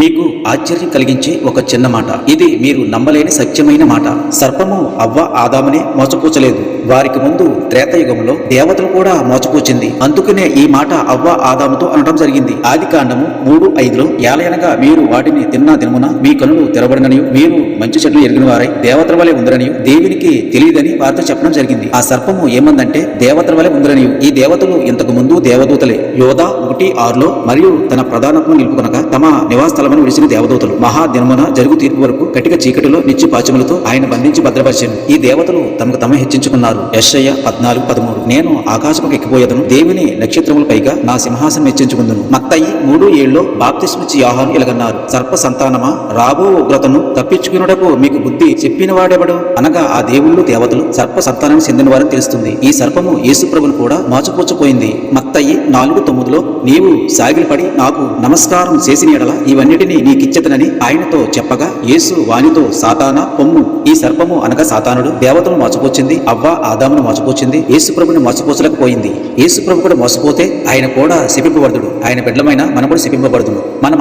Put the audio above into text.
మీకు ఆశ్చర్యం కలిగించే ఒక చిన్న మాట. ఇది మీరు నమ్మలేని సత్యమైన మాట. సర్పము అవ్వ ఆదామనే మోసపూచలేదు. వారికి ముందు త్రేతయుగంలో దేవతలు కూడా మోసపూచింది. అందుకనే ఈ మాట అవ్వ ఆదాముతో అనడం జరిగింది. ఆది కాండము మూడు ఐదులో ఏలయనగా మీరు వాటిని తిన్నా దినమున మీ కనులు తెరబడిననియు మీరు మంచి చెట్లు ఎరిగిన వారై దేవతల వలె ఉందరనియు దేవునికి తెలియదని వారితో చెప్పడం జరిగింది. ఆ సర్పము ఏమందంటే దేవతల వలె ఉందరని ఈ దేవతలు ఇంతకు ముందు దేవదూతలే. యోధ ఒకటి ఆరులో మరియు తన ప్రధానత్వం నిలుపుకొనక తమ నివాస స్థలమని విడిచిన దేవదూతలు. మహాదినమున జరుగు తీర్పు వరకు కటిక చీకటిలో నిత్య పాచములతో ఆయన బంధించి భద్రపరిచాను. ఈ దేవతలు తమకు తమ హెచ్చించుకున్నారు. యశయ్య పద్నాలుగు పదమూడు. నేను ఆకాశముకు ఎక్కిపోయేదను. దేవుని నక్షత్రముల పైగా నా సింహాసనం హెచ్చించుకుందును. మత్తయి మూడు ఏళ్ళలో బాప్తిస్మిచ్చి యాహాను ఇలాగన్నారు సర్ప సంతానమా రాబో ఉగ్రతను తప్పించుకున్నటకు మీకు బుద్ధి చెప్పిన వాడెవడు అనగా ఆ దేవుళ్ళు దేవతలు సర్ప సంతానం చెందిన వారని తెలుస్తుంది. ఈ సర్పము యేసు ప్రభును కూడా మోసపుచ్చుపోయింది మత్తయి నాలుగు తొమ్మిదిలో నీవు సాగిలపడి నాకు నమస్కారం చేసిన ఎడల ఇవన్నిటినీ నీకిచ్చేతనని ఆయనతో చెప్పగా యేసు వానితో సాతానా పొమ్ము. ఈ సర్పము అనగా సాతానుడు. దేవతను మోసపోచింది అవ్వ ఆదామును మోసపోచింది యేసు ప్రభుని మోసపోచలేకపోయింది. యేసు ప్రభు కూడా మోసపోతే ఆయన కూడా శిపింపబడుతుడు ఆయన బిడ్డలమైన మనం కూడా శిపింపబడుతుడు మన